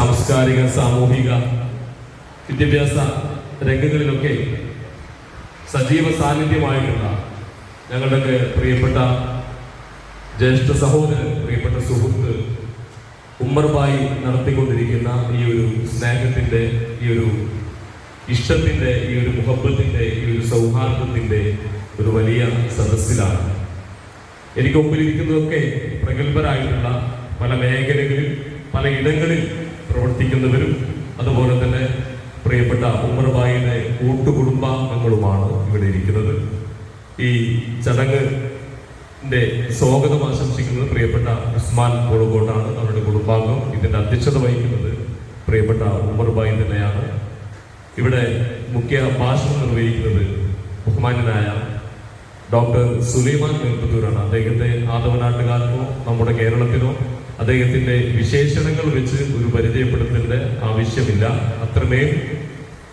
സാംസ്കാരിക സാമൂഹിക വിദ്യാഭ്യാസ രംഗങ്ങളിലൊക്കെ സജീവ സാന്നിധ്യമായിട്ടുള്ള ഞങ്ങളുടെ പ്രിയപ്പെട്ട ജ്യേഷ്ഠ സഹോദരൻ പ്രിയപ്പെട്ട സുഹൃത്ത് ഉമ്മർബായി നടത്തിക്കൊണ്ടിരിക്കുന്ന ഈ ഒരു സ്നേഹത്തിന്റെ ഈ ഒരു ഇഷ്ടത്തിന്റെ ഈ ഒരു മുഹബത്തിന്റെ ഈ ഒരു സൗഹാർദ്ദത്തിന്റെ ഒരു വലിയ സദസ്സിലാണ്. എനിക്ക് ഒപ്പിലിരിക്കുന്നതൊക്കെ പ്രഗത്ഭരായിട്ടുള്ള പല മേഖലകളിൽ പല ഇടങ്ങളിൽ പ്രവർത്തിക്കുന്നവരും അതുപോലെ തന്നെ പ്രിയപ്പെട്ട ഉമ്മർബായിയുടെ കൂട്ടുകുടുംബാംഗങ്ങളുമാണ് ഇവിടെ ഇരിക്കുന്നത്. ഈ ചടങ്ങിന്റെ സ്വാഗതം ആശംസിക്കുന്നത് പ്രിയപ്പെട്ട ഉസ്മാൻ കോളുകോട്ടാണ് അവരുടെ കുടുംബാംഗം. ഇതിന്റെ അധ്യക്ഷത വഹിക്കുന്നത് പ്രിയപ്പെട്ട ഉമ്മർബായി തന്നെയാണ്. ഇവിടെ മുഖ്യ ഭാഷണം നിർവഹിക്കുന്നത് ബഹുമാന്യനായ ഡോക്ടർ സുലൈമാൻ നെൽപ്പത്തൂരാണ് അദ്ദേഹത്തെ ആദവനാട്ടുകാർക്കോ നമ്മുടെ കേരളത്തിനോ അദ്ദേഹത്തിന്റെ വിശേഷണങ്ങൾ വെച്ച് ഒരു പരിചയപ്പെടുത്തേണ്ട ആവശ്യമില്ല. അത്രമേൽ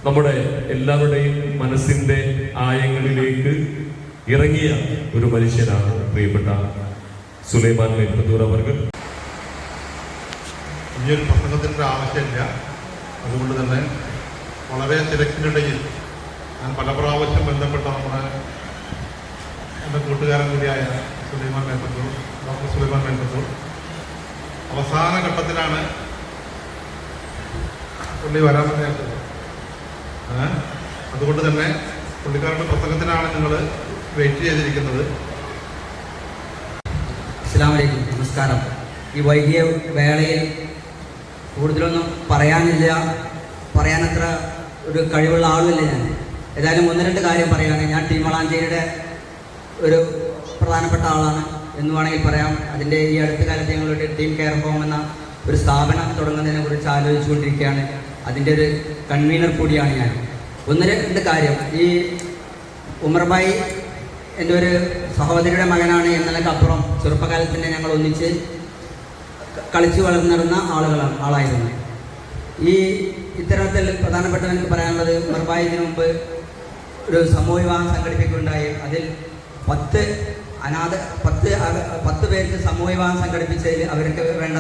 നമ്മുടെ എല്ലാവരുടെയും മനസ്സിന്റെ ആയങ്ങളിലേക്ക് ഇറങ്ങിയ ഒരു മനുഷ്യനാണ് പ്രിയപ്പെട്ട സുലൈമാൻ മേൽപ്പത്തൂർ അവർക്ക് ഒരു പ്രസംഗത്തിന്റെ ആവശ്യമില്ല. അതുകൊണ്ട് തന്നെ വളരെ തിരക്കിനിടയിൽ ഞാൻ പല പ്രാവശ്യം ബന്ധപ്പെട്ട നമ്മുടെ എന്റെ കൂട്ടുകാരൻ കൂടിയായ സുലൈമാൻ മേൽപ്പത്തൂർ ഡോക്ടർ സുലൈമാൻ മേൽപ്പത്തൂർ. അവസാന ഘട്ടത്തിലാണ് പുള്ളി വരാൻ വേണ്ടത് അതുകൊണ്ട് തന്നെ പുള്ളിക്കാരുടെ പ്രസംഗത്തിനാണ് നിങ്ങൾ വെയിറ്റ് ചെയ്തിരിക്കുന്നത്. അസ്സാമലൈക്കും നമസ്കാരം. ഈ വൈകിയ വേളയിൽ കൂടുതലൊന്നും പറയാനില്ല. പറയാനത്ര ഒരു കഴിവുള്ള ആളുമില്ല ഞാൻ. ഏതായാലും ഒന്ന് രണ്ട് കാര്യം പറയുകയാണെങ്കിൽ ഞാൻ ടീം വളാഞ്ചേരിയുടെ ഒരു പ്രധാനപ്പെട്ട ആളാണ്. എന്ന് വേണമെങ്കിൽ പറയാം. അതിന്റെ ഈ അടുത്ത കാലത്ത് ഞങ്ങളുടെ ടീം കെയർ ഹോം എന്ന ഒരു സ്ഥാപനം തുടങ്ങുന്നതിനെ കുറിച്ച് ആലോചിച്ചുകൊണ്ടിരിക്കുകയാണ്. അതിന്റെ ഒരു കൺവീനർ കൂടിയാണ് ഞാൻ. ഒന്ന് രണ്ട് കാര്യം. ഈ ഉമർബായി എന്റെ ഒരു സഹോദരിയുടെ മകനാണ് എന്നതിനപ്പുറം ചെറുപ്പകാലത്ത് തന്നെ ഞങ്ങൾ ഒന്നിച്ച് കളിച്ചു വളർന്നിരുന്ന ആളുകളാണ് ആളായിരുന്നു. ഈ ഇത്തരത്തിൽ പ്രധാനപ്പെട്ട എനിക്ക് പറയാനുള്ളത് ഉമർബായി ഇതിനു മുമ്പ് ഒരു സമൂഹ വിവാഹം സംഘടിപ്പിക്കുകയുണ്ടായി. അതിൽ പത്ത് അനാഥ പത്ത് പത്ത് പേർക്ക് സമൂഹ വിവാഹം സംഘടിപ്പിച്ചതിൽ അവർക്ക് വേണ്ട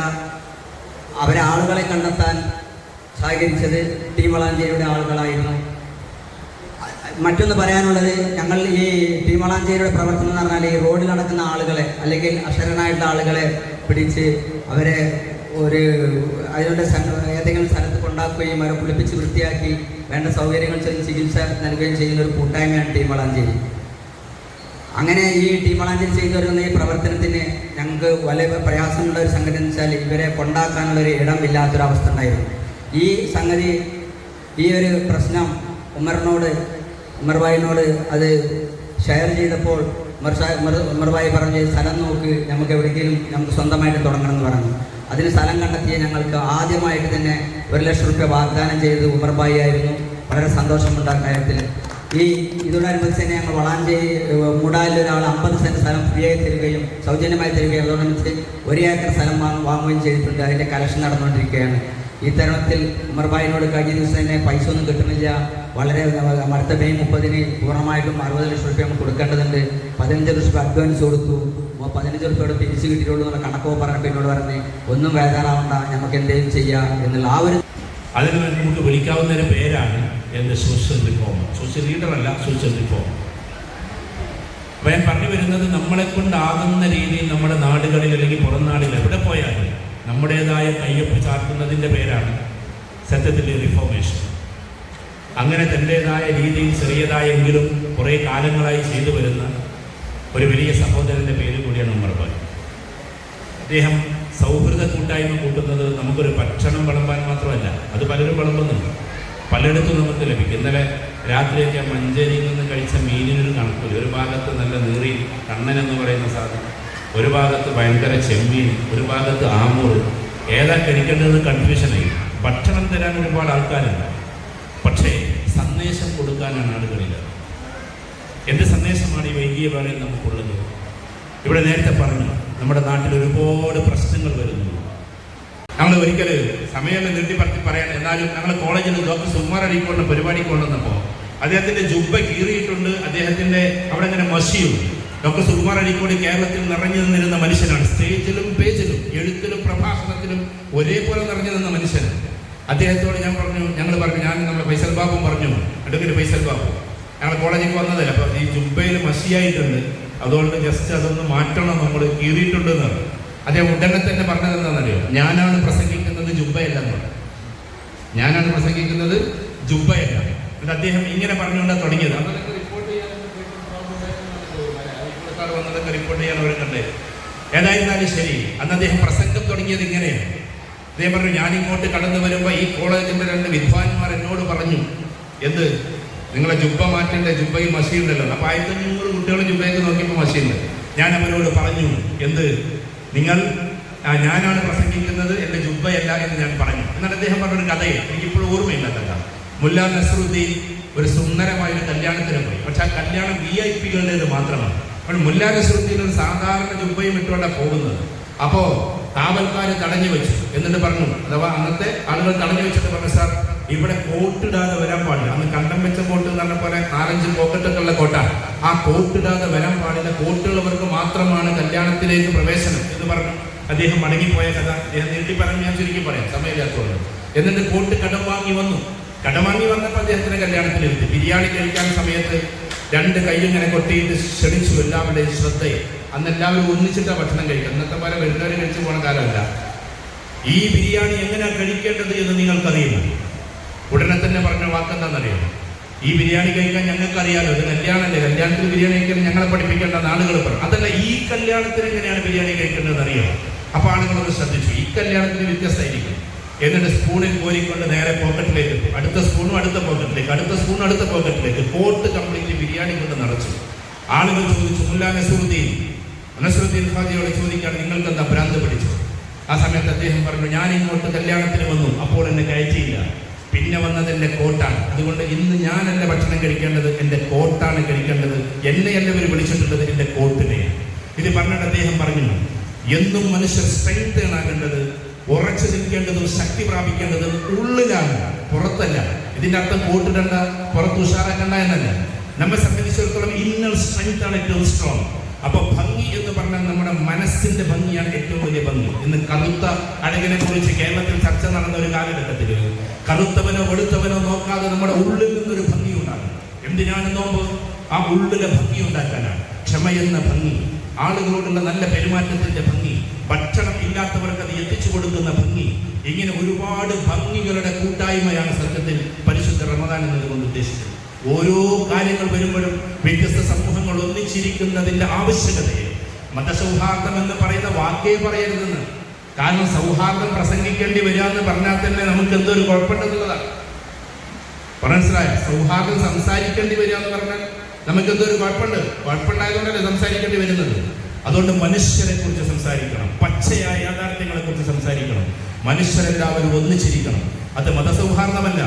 അവരെ ആളുകളെ കണ്ടെത്താൻ സഹകരിച്ചത് ടി വളാഞ്ചേരിയുടെ ആളുകളായിരുന്നു. മറ്റൊന്ന് പറയാനുള്ളത് ഞങ്ങൾ ഈ ടീമളാഞ്ചേരിയുടെ പ്രവർത്തനം എന്ന് പറഞ്ഞാൽ ഈ റോഡിൽ നടക്കുന്ന ആളുകളെ അല്ലെങ്കിൽ അക്ഷരനായിട്ടുള്ള ആളുകളെ പിടിച്ച് അവരെ ഒരു അതിനുള്ള ഏതെങ്കിലും സ്ഥലത്ത് കൊണ്ടാക്കുകയും അവരെ കുളിപ്പിച്ച് വൃത്തിയാക്കി വേണ്ട സൗകര്യങ്ങൾ ചെയ്ത് ചികിത്സ നൽകുകയും ചെയ്യുന്ന ഒരു കൂട്ടായ്മയാണ് ടീമളാഞ്ചേരി അങ്ങനെ ഈ ടീമളാഞ്ചൽ ചെയ്തു വരുന്ന ഈ പ്രവർത്തനത്തിന് ഞങ്ങൾക്ക് വലിയ പ്രയാസമുള്ള ഒരു സംഗതി എന്ന് വെച്ചാൽ ഇവരെ കൊണ്ടാക്കാനുള്ള ഒരു ഇടമില്ലാത്തൊരവസ്ഥ ഉണ്ടായിരുന്നു. ഈ സംഗതി ഈ ഒരു പ്രശ്നം ഉമറിനോട് ഉമർബായിനോട് അത് ഷെയർ ചെയ്തപ്പോൾ ഉമർബായി പറഞ്ഞ് സ്ഥലം നോക്ക് നമുക്ക് എവിടെയെങ്കിലും നമുക്ക് സ്വന്തമായിട്ട് തുടങ്ങണം എന്ന് പറഞ്ഞു. അതിന് സ്ഥലം കണ്ടെത്തിയ ഞങ്ങൾക്ക് ആദ്യമായിട്ട് തന്നെ ഒരു ലക്ഷം റുപ്യ വാഗ്ദാനം ചെയ്തത് ഉമർബായി ആയിരുന്നു. വളരെ സന്തോഷമുണ്ട് കാര്യത്തിൽ. ഈ ഇതോടനുബന്ധിച്ച് തന്നെ ഞങ്ങൾ വളാഞ്ചേരി മൂടാലിൽ ഒരാൾ അമ്പത് സെന്റ് സ്ഥലം ഫ്രീ ആയി തരികയും സൗജന്യമായി തരികയും അതോടനുബന്ധിച്ച് ഒരു ഏക്കർ സ്ഥലം വാങ്ങ വാങ്ങുകയും ചെയ്തിട്ടുണ്ട്. അതിന്റെ കലക്ഷൻ നടന്നുകൊണ്ടിരിക്കുകയാണ്. ഈ തരുണത്തിൽ ഉമർബായിനോട് കഴിഞ്ഞ ദിവസം തന്നെ പൈസ ഒന്നും കിട്ടുന്നില്ല. വളരെ അടുത്ത മെയ് മുപ്പതിന് പൂർണമായിട്ടും അറുപത് ലക്ഷം റുപ്യ നമുക്ക് കൊടുക്കേണ്ടതുണ്ട്. പതിനഞ്ച് ലക്ഷം അഡ്വാൻസ് കൊടുത്തു. പതിനഞ്ച് റുപ്യയോട് തിരിച്ച് കിട്ടിയിട്ടുള്ളൂ എന്നുള്ള കണക്കോ പറഞ്ഞപ്പോൾ എന്നോട് പറഞ്ഞ് ഒന്നും വേദാറാവണ്ട. നമുക്ക് എന്തെങ്കിലും ചെയ്യാം എന്നുള്ള ആ ഒരു അതിന് നമുക്ക് വിളിക്കാവുന്ന ഒരു പേരാണ് എന്റെ സോഷ്യൽ റിഫോം സോഷ്യൽ ലീഡറല്ല സോഷ്യൽ റിഫോം അപ്പോൾ ഞാൻ പറഞ്ഞു വരുന്നത് നമ്മളെ കൊണ്ടാകുന്ന രീതിയിൽ നമ്മുടെ നാടുകളിൽ അല്ലെങ്കിൽ പുറം നാടുകൾ എവിടെ പോയാലും നമ്മുടേതായ കയ്യൊപ്പ് ചാർത്തുന്നതിന്റെ പേരാണ് സത്യത്തിൽ റിഫോർമേഷൻ അങ്ങനെ തന്റെതായ രീതിയിൽ ചെറിയതായെങ്കിലും കുറേ കാലങ്ങളായി ചെയ്തു വരുന്ന ഒരു വലിയ സഹോദരന്റെ പേര് കൂടിയാണ് ഉമ്മർബായ് അദ്ദേഹം സൗഹൃദ കൂട്ടായ്മ കൂട്ടുന്നത് നമുക്കൊരു ഭക്ഷണം വിളമ്പാൻ മാത്രമല്ല അത് പലരും വിളമ്പുന്നുണ്ട്. പലയിടത്തും നമുക്ക് ലഭിക്കും. ഇന്നലെ രാത്രിയൊക്കെ മഞ്ചേരിയിൽ നിന്ന് കഴിച്ച മീനിനൊരു കണക്കില്ല ഒരു ഭാഗത്ത് നല്ല നീറി കണ്ണൻ എന്ന് പറയുന്ന സാധനം ഒരു ഭാഗത്ത് ഭയങ്കര ചെമ്മീൻ ഒരു ഭാഗത്ത് ആമൂർ. ഏതാ കഴിക്കേണ്ടത് കൺഫ്യൂഷനായി ഭക്ഷണം തരാൻ ഒരുപാട് ആൾക്കാരുണ്ട്. പക്ഷേ സന്ദേശം കൊടുക്കാനാണ് ആളുകളില്ല. എന്ത് സന്ദേശമാണ് ഈ വൈകിയ വേളയിൽ നമുക്കുള്ളത്? ഇവിടെ നേരത്തെ പറഞ്ഞു. നമ്മുടെ നാട്ടിൽ ഒരുപാട് പ്രശ്നങ്ങൾ വരുന്നു. ഞങ്ങൾ ഒരിക്കൽ സമയം നീട്ടി പറയാൻ എന്നാലും ഞങ്ങൾ കോളേജിൽ ഡോക്ടർ സുമാർ അടിക്കൊണ്ട് പരിപാടിക്ക് കൊണ്ടുവന്നപ്പോൾ അദ്ദേഹത്തിന്റെ ജുബ്ബ കീറിയിട്ടുണ്ട്. അദ്ദേഹത്തിന്റെ അവിടെ ഇങ്ങനെ മസിയും ഡോക്ടർ സുകുമാർ അടിക്കോട് കേരളത്തിൽ നിറഞ്ഞു നിന്നിരുന്ന മനുഷ്യനാണ്. സ്റ്റേജിലും പേജിലും എഴുത്തിലും പ്രഭാഷണത്തിലും ഒരേപോലെ നിറഞ്ഞു നിന്ന മനുഷ്യൻ അദ്ദേഹത്തോട് ഞാൻ പറഞ്ഞു ഞങ്ങൾ പറഞ്ഞു ഞാൻ നമ്മുടെ ഫൈസൽ ബാബും പറഞ്ഞു അഡ്വക്കേറ്റ് ഫൈസൽ ബാബു. ഞങ്ങൾ കോളേജിൽ വന്നതല്ല അപ്പോൾ ഈ ജുബയിൽ മഷിയായിട്ടുണ്ട്. അതുകൊണ്ട് ജസ്റ്റ് അതൊന്ന് മാറ്റണം നമ്മൾ കീറിയിട്ടുണ്ടെന്ന് പറഞ്ഞു. അദ്ദേഹം ഉടനെ തന്നെ പറഞ്ഞത് എന്താണെന്നറിയോ? ഞാനാണ് പ്രസംഗിക്കുന്നത് ജുബയല്ല എന്ന് പറഞ്ഞു. ഞാനാണ് പ്രസംഗിക്കുന്നത് ജുബയല്ല. എന്നിട്ട് അദ്ദേഹം ഇങ്ങനെ പറഞ്ഞുകൊണ്ടാണ് തുടങ്ങിയത്. റിപ്പോർട്ട് ചെയ്യാൻ വന്നതൊക്കെ റിപ്പോർട്ട് ചെയ്യാൻ ഏതായിരുന്നാലും ശരി അന്ന് അദ്ദേഹം പ്രസംഗം തുടങ്ങിയത് ഇങ്ങനെയാണ്. അദ്ദേഹം പറഞ്ഞു ഞാനിങ്ങോട്ട് കടന്നു വരുമ്പോൾ ഈ കോളേജിന്റെ രണ്ട് വിദ്വാൻമാർ എന്നോട് പറഞ്ഞു എന്ത്? നിങ്ങളെ ജുബ്ബ മാറ്റേണ്ട ജുബ്ബയും മഷീണ്ടല്ലോ അപ്പോൾ ആയിരത്തി അഞ്ഞൂറ് കുട്ടികൾ ജുബ്ബയ്ക്ക് നോക്കിയപ്പോൾ മഷീണ്ട് ഞാൻ അവരോട് പറഞ്ഞു എന്ത്? നിങ്ങൾ ഞാനാണ് പ്രസംഗിക്കുന്നത് എന്റെ ജുബ്ബയല്ല എന്ന് ഞാൻ പറഞ്ഞു. എന്നാൽ അദ്ദേഹം പറഞ്ഞൊരു കഥയെ എനിക്കിപ്പോഴും ഓർമ്മയില്ല കഥ. മുല്ല നസറുദ്ദീൻ ഒരു സുന്ദരമായ ഒരു കല്യാണത്തിന് പോയി. പക്ഷെ ആ കല്യാണം വി ഐ പികളുടേത് മാത്രമാണ്. അപ്പോൾ മുല്ല നസറുദ്ദീൻ ഒരു സാധാരണ ജുബ്ബയും ഇട്ടുകൊണ്ടാണ് പോകുന്നത്. അപ്പോ കാവൽക്കാരെ തടഞ്ഞു വെച്ചു. എന്നിട്ട് പറഞ്ഞു അഥവാ അന്നത്തെ ആളുകൾ തടഞ്ഞു വെച്ചിട്ട് പറഞ്ഞു സാർ ഇവിടെ കോട്ടിടാതെ വരാൻ പാടില്ല. അന്ന് കണ്ടം വെച്ച കോട്ട് എന്ന് പറഞ്ഞ പോലെ നാലഞ്ച് പോക്കറ്റൊക്കെ ഉള്ള കോട്ടാണ് ആ കോട്ടിടാതെ വരാൻ പാടില്ല. കോട്ടുള്ളവർക്ക് മാത്രമാണ് കല്യാണത്തിലേക്ക് പ്രവേശനം എന്ന് പറഞ്ഞു അദ്ദേഹം മടങ്ങിപ്പോയ കഥ. അദ്ദേഹം നീട്ടി പറഞ്ഞ് ഞാൻ ചുരുക്കി പറയാം. സമയമില്ലാത്തതുകൊണ്ട്. എന്നിട്ട് കോട്ട് കടം വാങ്ങി വന്നു. കടം വാങ്ങി വന്നപ്പോൾ അദ്ദേഹത്തിന്റെ കല്യാണത്തിലെത്തി ബിരിയാണി കഴിക്കാൻ സമയത്ത് രണ്ട് കൈയിങ്ങനെ കൊട്ടിയിട്ട് ക്ഷണിച്ചു. എല്ലാവരുടെയും ശ്രദ്ധയെ അന്ന് എല്ലാവരും ഒന്നിച്ചിട്ടാണ് ഭക്ഷണം കഴിക്കുക. അന്നത്തെ പോലെ വരുന്നവരെ കഴിച്ചു പോണ കാലമല്ല. ഈ ബിരിയാണി എങ്ങനെയാണ് കഴിക്കേണ്ടത് എന്ന് നിങ്ങൾക്കറിയില്ല. ഉടനെ തന്നെ പറഞ്ഞ വാക്കെന്താണെന്നറിയാം ഈ ബിരിയാണി കഴിക്കാൻ ഞങ്ങൾക്ക് അറിയാലോ ഇത് കല്യാണമല്ലേ കല്യാണത്തിന് ബിരിയാണി കഴിക്കാൻ ഞങ്ങളെ പഠിപ്പിക്കേണ്ട ആളുകൾ പറഞ്ഞു അതല്ല ഈ കല്യാണത്തിന് എങ്ങനെയാണ് ബിരിയാണി കഴിക്കേണ്ടത് അറിയാം? അപ്പൊ ആളുകളൊന്ന് ശ്രദ്ധിച്ചു. ഈ കല്യാണത്തിന് വ്യത്യസ്തമായിരിക്കും. എന്നിട്ട് സ്പൂണിൽ കോരിക്കൊണ്ട് നേരെ പോക്കറ്റിലേക്ക് എത്തും. അടുത്ത സ്പൂണും അടുത്ത പോക്കറ്റിലേക്ക് അടുത്ത സ്പൂണും അടുത്ത പോക്കറ്റിലേക്ക്. കോട്ട് കംപ്ലീറ്റ് ബിരിയാണി കൊണ്ട് നിറച്ചു. ആളുകൾ ചോദിച്ചു മുല്ല നസറുദ്ദീൻ. നസറുദ്ദീൻ ഖാദിയോട് ചോദിക്കാൻ നിങ്ങൾക്ക് എന്താ ഭ്രാന്ത് പിടിച്ചു ആ സമയത്ത് അദ്ദേഹം പറഞ്ഞു ഞാൻ ഇങ്ങോട്ട് കല്യാണത്തിന് വന്നു അപ്പോൾ എന്നെ കയറ്റിയില്ല. പിന്നെ വന്നത് എന്റെ കോട്ടാണ്. അതുകൊണ്ട് ഇന്ന് ഞാൻ എന്റെ ഭക്ഷണം കഴിക്കേണ്ടത് എന്റെ കോട്ടാണ് കഴിക്കേണ്ടത്. എന്നെ എല്ലാവർ വിളിച്ചിട്ടുള്ളത് എന്റെ കോട്ടിനെയാണ്. ഇത് പറഞ്ഞിട്ട് അദ്ദേഹം പറഞ്ഞു എന്നും മനുഷ്യർ സ്ട്രെങ്ത് ആകേണ്ടത്. ഉറച്ചു നിൽക്കേണ്ടതും ശക്തി പ്രാപിക്കേണ്ടതും ഉള്ളിലാണ് പുറത്തല്ല. ഇതിന്റെ അർത്ഥം കോട്ടിടണ്ട പുറത്ത് ഉഷാറാക്കണ്ട എന്നല്ല. നമ്മെ സംബന്ധിച്ചിടത്തോളം ഇന്നർ സ്ട്രെങ്ത് ആണ് ഏറ്റവും സ്ട്രോങ് അപ്പൊ ഭംഗി എന്ന് പറഞ്ഞാൽ നമ്മുടെ മനസ്സിന്റെ ഭംഗിയാണ് ഏറ്റവും വലിയ ഭംഗി. ഇന്ന് കറുത്ത അഴകിനെ കുറിച്ച് കേരളത്തിൽ ചർച്ച നടന്ന ഒരു കാലഘട്ടത്തിൽ കറുത്തവനോ വെളുത്തവനോ നോക്കാതെ നമ്മുടെ ഉള്ളിൽ നിന്നൊരു ഭംഗി ഉണ്ടാകും എന്തിനാണ് നോമ്പ്? ആ ഉള്ളിലെ ഭംഗി ഉണ്ടാക്കാനാണ്. ക്ഷമയെന്ന ഭംഗി ആളുകളോടുള്ള നല്ല പെരുമാറ്റത്തിന്റെ ഭംഗി ഭക്ഷണം ഇല്ലാത്തവർക്ക് അത് എത്തിച്ചു കൊടുക്കുന്ന ഭംഗി ഇങ്ങനെ ഒരുപാട് ഭംഗികളുടെ കൂട്ടായ്മയാണ് സത്യത്തിൽ പരിശുദ്ധ റമദാൻ എന്നതുകൊണ്ട് ഉദ്ദേശിച്ചത്. ഓരോ കാര്യങ്ങൾ വരുമ്പോഴും വ്യത്യസ്ത സമൂഹങ്ങൾ ഒന്നിച്ചിരിക്കുന്നതിന്റെ ആവശ്യകതയെ മതസൗഹാർദ്ദം എന്ന് പറയുന്ന വാക്കേ പറയരുതെന്ന് കാരണം സൗഹാർദ്ദം പ്രസംഗിക്കേണ്ടി വരിക എന്ന് പറഞ്ഞാൽ തന്നെ നമുക്ക് എന്തൊരു കുഴപ്പമുണ്ടെന്നുള്ളതാണ്. മനസ്സിലായ? സൗഹാർദ്ദം സംസാരിക്കേണ്ടി വരിക എന്ന് പറഞ്ഞാൽ നമുക്ക് എന്തൊരു കുഴപ്പമുണ്ട്? കുഴപ്പമുണ്ടായതുകൊണ്ടല്ലേ സംസാരിക്കേണ്ടി വരുന്നത്? അതുകൊണ്ട് മനുഷ്യരെ കുറിച്ച് സംസാരിക്കണം. പച്ചയായ യാഥാർത്ഥ്യങ്ങളെ കുറിച്ച് സംസാരിക്കണം. മനുഷ്യരെല്ലാവരും ഒന്നിച്ചിരിക്കണം. അത് മതസൗഹാർദ്ദമല്ല.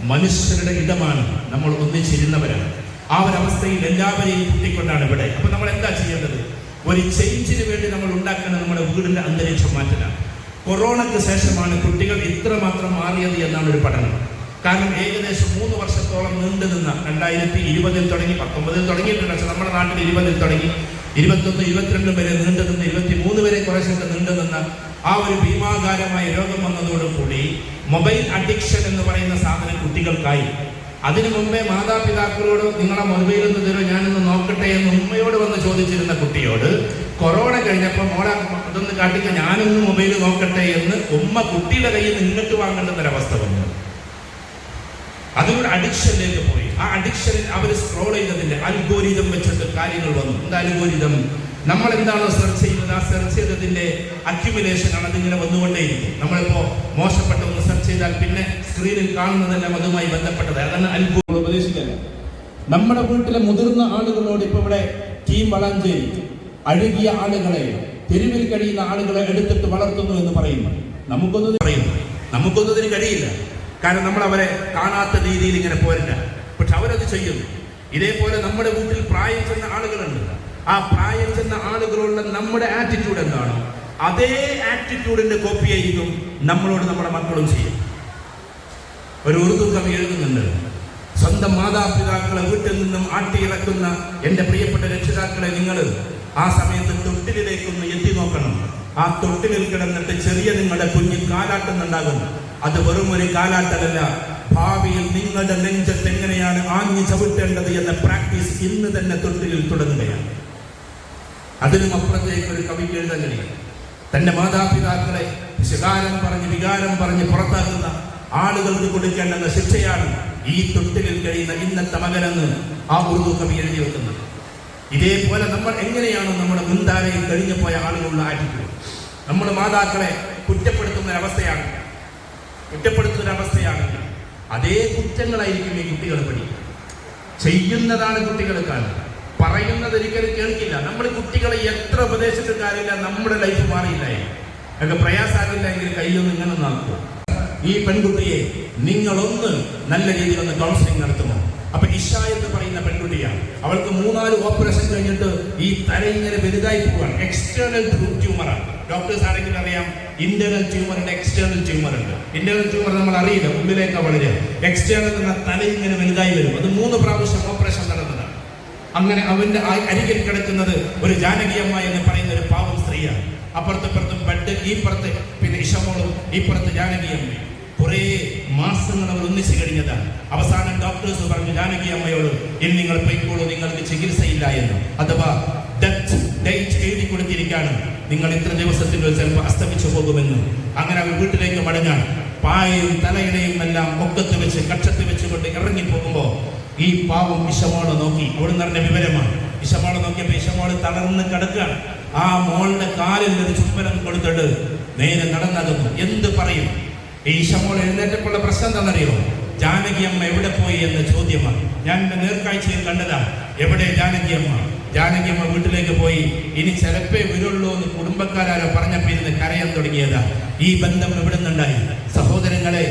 മനുഷ്യരുടെ ഇടമാണ് നമ്മൾ ഒന്നിച്ചിരുന്നവരാണ്. ആ ഒരു അവസ്ഥയിൽ എല്ലാവരെയും കൂട്ടിക്കൊണ്ടാണ് ഇവിടെ. അപ്പൊ നമ്മൾ എന്താ ചെയ്യേണ്ടത്? ഒരു ചേഞ്ചിന് വേണ്ടി നമ്മൾ ഉണ്ടാക്കേണ്ട നമ്മുടെ വീടിന്റെ അന്തരീക്ഷം മാറ്റലാണ്. കൊറോണയ്ക്ക് ശേഷമാണ് കുട്ടികൾ ഇത്രമാത്രം മാറിയത് എന്നാണ് ഒരു പഠനം. കാരണം ഏകദേശം മൂന്ന് വർഷത്തോളം നീണ്ടു നിന്ന രണ്ടായിരത്തി ഇരുപതിൽ തുടങ്ങി പത്തൊമ്പതിൽ തുടങ്ങിയിട്ടുണ്ട് പക്ഷെ നമ്മുടെ നാട്ടിൽ ഇരുപതിൽ തുടങ്ങി ഇരുപത്തൊന്ന് ഇരുപത്തിരണ്ട് വരെ നീണ്ടു നിന്ന് ഇരുപത്തി മൂന്ന് വരെ കുറേശ്ശൊക്കെ നീണ്ടു നിന്ന ആ ഒരു ഭീമാകാരമായ രോഗം വന്നതോടുകൂടി മൊബൈൽ അഡിക്ഷൻ എന്ന് പറയുന്ന സാധനം കുട്ടികൾക്കായി. അതിനു മുമ്പേ മാതാപിതാക്കളോട് നിങ്ങളെ മൊബൈൽ ഒന്ന് തരുമോ ഞാനൊന്ന് നോക്കട്ടെ എന്ന് ഉമ്മയോട് വന്ന് ചോദിച്ചിരുന്ന കുട്ടിയോട് കൊറോണ കഴിഞ്ഞപ്പോൾ മോളെ ഇതൊന്ന് കാട്ടിക്ക ഞാനൊന്ന് മൊബൈൽ നോക്കട്ടെ എന്ന് ഉമ്മ കുട്ടിയുടെ കയ്യിൽ നിന്ന് ഇങ്ങോട്ട് ഒരവസ്ഥ വന്നു. അതുകൊണ്ട് അഡിക്ഷനിലേക്ക് പോയി. ആ അഡിക്ഷനിൽ അവർ സ്ക്രോൾ ചെയ്തതിന്റെ അൽഗോരിതം വെച്ചിട്ട് കാര്യങ്ങൾ വന്നു. എന്താ അൽഗോരിതം നമ്മൾ എന്താണോ സെർച്ച് ചെയ്യുന്നത് ആ സെർച്ച് ചെയ്തതിന്റെ അക്യുമുലേഷൻ ആണ് അതിങ്ങനെ വന്നുകൊണ്ടേയിരിക്കും. നമ്മളിപ്പോ മോശപ്പെട്ട ഒന്ന് സെർച്ച് ചെയ്താൽ പിന്നെ സ്ക്രീനിൽ കാണുന്നതെല്ലാം അതുമായി ബന്ധപ്പെട്ടത് അതാണ് അനുഭവം ഉപദേശിക്കാൻ നമ്മുടെ വീട്ടിലെ മുതിർന്ന ആളുകളോട് ഇപ്പൊ ഇവിടെ ടീം വളാഞ്ചേരി അഴുകിയ ആളുകളെ തെരുവിൽ കഴിയുന്ന ആളുകളെ എടുത്തിട്ട് വളർത്തുന്നു എന്ന് പറയുന്നു. നമുക്കൊന്നും പറയുന്നു. നമുക്കൊന്നും ഇതിന് കഴിയില്ല. കാരണം നമ്മൾ അവരെ കാണാത്ത രീതിയിൽ ഇങ്ങനെ പോരില്ല പക്ഷെ അവരത് ചെയ്യുന്നു. ഇതേപോലെ നമ്മുടെ വീട്ടിൽ പ്രായം ചെന്ന ആളുകളുണ്ട്. ആ പ്രായം ചെന്ന ആളുകളുള്ള നമ്മുടെ ആറ്റിറ്റ്യൂഡ് എന്താണോ? അതേ ആറ്റിറ്റ്യൂഡിന്റെ കോപ്പി ആയിരിക്കും നമ്മളോട് നമ്മുടെ മക്കളും ചെയ്യും. ഒരു ഉറുദു കവി എഴുതുന്നുണ്ട് സ്വന്തം മാതാപിതാക്കളെ വീട്ടിൽ നിന്നും ആട്ടിയിറക്കുന്ന എന്റെ പ്രിയപ്പെട്ട രക്ഷിതാക്കളെ നിങ്ങൾ ആ സമയത്ത് തൊട്ടിലേക്കൊന്ന് എത്തി നോക്കണം. ആ തൊട്ടിലിൽ കിടന്നിട്ട് ചെറിയ നിങ്ങളുടെ കുഞ്ഞ് കാലാട്ടുന്നുണ്ടാകും. അത് വെറും ഒരു കാലാട്ടലല്ല. ഭാവിയിൽ നിങ്ങളുടെ നെഞ്ചത്ത് എങ്ങനെയാണ് ആഞ്ഞു ചവിട്ടേണ്ടത് എന്ന പ്രാക്ടീസ് ഇന്ന് തന്നെ തൊട്ടിലിൽ തുടങ്ങുകയാണ്. അതിനും അപ്പുറത്തേക്ക് ഒരു കവിക്ക് എഴുതാൻ കഴിയും. തന്റെ മാതാപിതാക്കളെ ശകാരം പറഞ്ഞ് വികാരം പറഞ്ഞ് പുറത്താക്കുന്ന ആളുകൾക്ക് കൊടുക്കേണ്ടുന്ന ശിക്ഷയാണ് ഈ തൊട്ടിലിൽ കഴിയുന്ന ഇന്നത്തെ മകനെന്ന് ആ ഉറുദു കവി എഴുതി വെക്കുന്നത്. ഇതേപോലെ നമ്മൾ എങ്ങനെയാണ് നമ്മുടെ മുൻധാരയിൽ കഴിഞ്ഞു പോയ ആളുകളുടെ ആറ്റിറ്റ്യൂഡ്? നമ്മൾ മാതാക്കളെ കുറ്റപ്പെടുത്തുന്ന അവസ്ഥയാണ് കുറ്റപ്പെടുത്തുന്ന അവസ്ഥയാണെങ്കിൽ അതേ കുറ്റങ്ങളായിരിക്കും ഈ കുട്ടികൾ പഠിക്കുക. ചെയ്യുന്നതാണ് കുട്ടികൾ കാണുക പറയുന്നത് ഒരിക്കലും കേൾക്കില്ല. നമ്മൾ കുട്ടികളെ എത്ര ഉപദേശത്തിൽ കാര്യമില്ല നമ്മുടെ ലൈഫ് മാറിയില്ല? ഒക്കെ പ്രയാസാകില്ല എങ്കിൽ കയ്യൊന്നും ഇങ്ങനെ നടക്കും ഈ പെൺകുട്ടിയെ നിങ്ങളൊന്ന് നല്ല രീതിയിൽ ഒന്ന് കൗൺസിലിംഗ് നടത്തുമോ അപ്പൊ ഇഷ എന്ന് പറയുന്ന പെൺകുട്ടിയാണ്. അവൾക്ക് മൂന്നാൽ ഓപ്പറേഷൻ കഴിഞ്ഞിട്ട് ഈ തല ഇങ്ങനെ വലുതായി പോവാണ്. എക്സ്റ്റേണൽ ട്യൂമറാണ് ഡോക്ടേഴ്സ് ആണെങ്കിൽ അറിയാം? ഇന്റേണൽ ട്യൂമർ എക്സ്റ്റേണൽ ട്യൂമർ ഉണ്ട്. ഇന്റേണൽ ട്യൂമർ നമ്മൾ അറിയില്ല ഉള്ളിലേക്ക് വളരെ. എക്സ്റ്റേണൽ എന്ന തല ഇങ്ങനെ വലുതായി വരും. അത് മൂന്ന് പ്രാവശ്യം ഓപ്പറേഷൻ അങ്ങനെ അവന്റെ അരികിൽ കിടക്കുന്നത് ഒരു ജാനകിയമ്മ എന്ന് പറയുന്ന ഒരു പാവം സ്ത്രീയാണ്. അപ്പുറത്തപ്പുറത്തും ബെഡ് ഈ പുറത്ത് പിന്നെ ഇഷമോളും ഈ പുറത്ത് ജാനകിയമ്മയും കുറേ മാസങ്ങൾ അവർ ഒന്നിച്ചു കഴിഞ്ഞതാണ്. അവസാനം ഡോക്ടേഴ്സ് പറഞ്ഞു ജാനകി അമ്മയോട് ഇനി നിങ്ങൾ പോയിക്കോളൂ നിങ്ങൾക്ക് ചികിത്സയില്ല എന്ന്. അഥവാ ഡെത്ത് എഴുതി കൊടുത്തിരിക്കുകയാണ്. നിങ്ങൾ ഇത്ര ദിവസത്തിനുള്ളിൽ ചിലപ്പോൾ അസ്തമിച്ചു പോകുമെന്ന്. അങ്ങനെ അവർ വീട്ടിലേക്ക് മടങ്ങാൻ പായയും തലയിണയും എല്ലാം ഒക്കത്ത് വെച്ച് കക്ഷത്ത് വെച്ചുകൊണ്ട് ഇറങ്ങി പോകുമ്പോൾ ഈ പാവം ഇഷമോളെ നോക്കി അവിടെ പറഞ്ഞ വിവരമാണ്. ഇഷമോളെ നോക്കിയപ്പോ ഇഷമോൾ തളർന്ന് കിടക്കുകയാണ്. ആ മോളുടെ കാലിൽ ഒരു ചുംബനം കൊടുത്തിട്ട് നേരെ നടന്നകന്നു. എന്ത് പറയും? ഈ ഇഷമോൾ എഴുന്നേറ്റപ്പുള്ള പ്രശ്നം എന്താണെന്നറിയോ? ജാനകി അമ്മ എവിടെ പോയി എന്ന ചോദ്യമാണ്. ഞാൻ എന്റെ നേർക്കാഴ്ചയിൽ കണ്ടതാണ് എവിടെ ജാനകി അമ്മ ജാനകി അമ്മ വീട്ടിലേക്ക് പോയി ഇനി ചിലപ്പേ വരുള്ളൂ എന്ന് കുടുംബക്കാരോ പറഞ്ഞപ്പോ ഇരുന്ന് കരയാൻ തുടങ്ങിയതാ. ഈ ബന്ധം എവിടെ നിന്നുണ്ടായി സഹോദരങ്ങളെ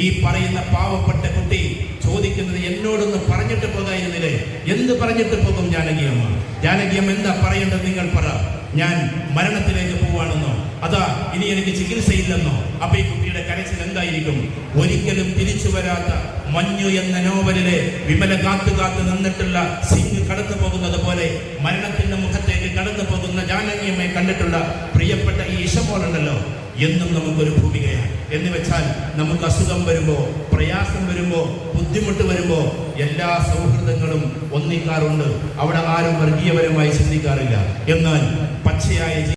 ഈ പറയുന്ന പാവപ്പെട്ട കുട്ടി ചോദിക്കുന്നത് എന്നോടൊന്ന് പറഞ്ഞിട്ട് പോകായിരുന്നില്ലേ എന്ത് പറഞ്ഞിട്ട് പോകും ജാനകിയമ്മ? ജാനകിയമ്മ എന്താ പറയേണ്ടത് നിങ്ങൾ പറ. ഞാൻ മരണത്തിലേക്ക് പോവാണെന്നോ അതാ ഇനി എനിക്ക് ചികിത്സയില്ലെന്നോ അപ്പൊ ഈ കുട്ടിയുടെ കരച്ചിൽ എന്തായിരിക്കും? ഒരിക്കലും തിരിച്ചു വരാത്ത മഞ്ഞു എന്ന നോവലിലെ വിമല കാത്തു കാത്തു നിന്നിട്ടുള്ള സിംഗ് കടന്നു പോകുന്നത് പോലെ മരണത്തിന്റെ മുഖത്തേക്ക് കടന്നു പോകുന്ന ജാനകിയമ്മയെ കണ്ടിട്ടുള്ള പ്രിയപ്പെട്ട ഈ ഇഷമോളുണ്ടല്ലോ എന്നും നമുക്കൊരു ഭൂമികയാണ്. എന്ന് വെച്ചാൽ നമുക്ക് അസുഖം വരുമ്പോ പ്രയാസം വരുമ്പോ ബുദ്ധിമുട്ട് വരുമ്പോ എല്ലാ സൗഹൃദങ്ങളും ഒന്നിക്കാറുണ്ട്. അവിടെ ആരും വർഗീയപരമായി ചിന്തിക്കാറില്ല. എന്നാൽ പച്ചയായ